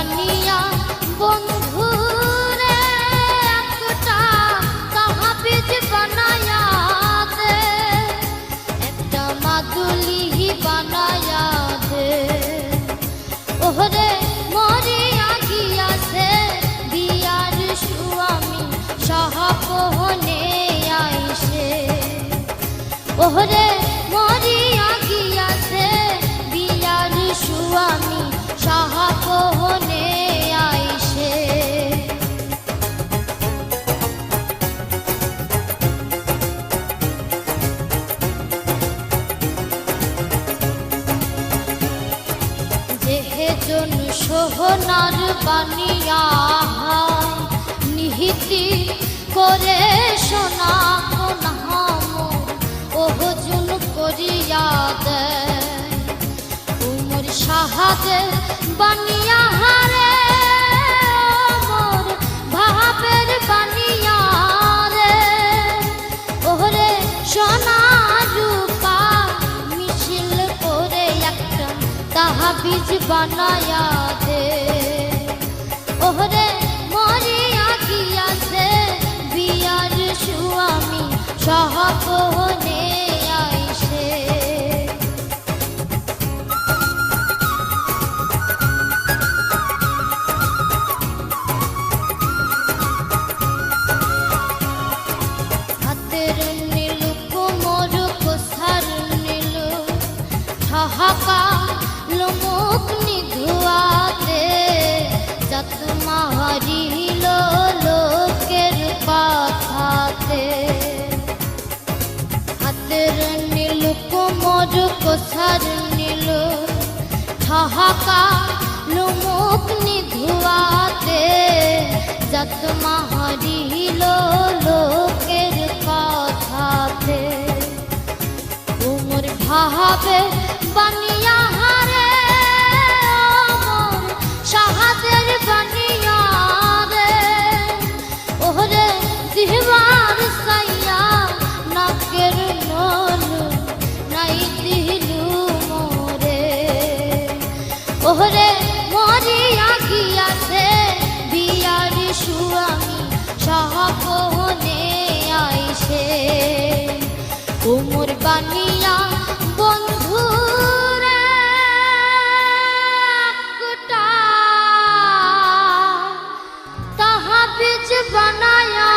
বানিয়া বন্ধু রে একটা তাহাবিজ বানায়া দে। একটা মাদুলি বানায়া দে। ওহরে মরিয়া গিয়াছে বিয়ার স্বামী সাহাপহনে আইসে। ওহরে যেহেজন সোহনার বানিয়া নিহিতি করে সোনা কোনাম করিয়া দেয়। উমর সাহাদের বানিয়া তাহাবিজ বানায়া দে ওহরে মরিয়া গিয়াছে বিয়ার স্বামী সহপনে কোমর কোসার নীল। ঠহাকা লোমুক নিধুয়াতে যত মারিল লোকের কথাতে। উমর ভাবে বানিয়া হারে সাহাদের বানিয়া রে ওহরে দিহবার সাইয়া ওহরে মরিয়া গিয়াছে বিয়ার সুয়ামি সহকনে আইসে। কোমর বানিয়া বন্ধু তাহা বীজ বানায়া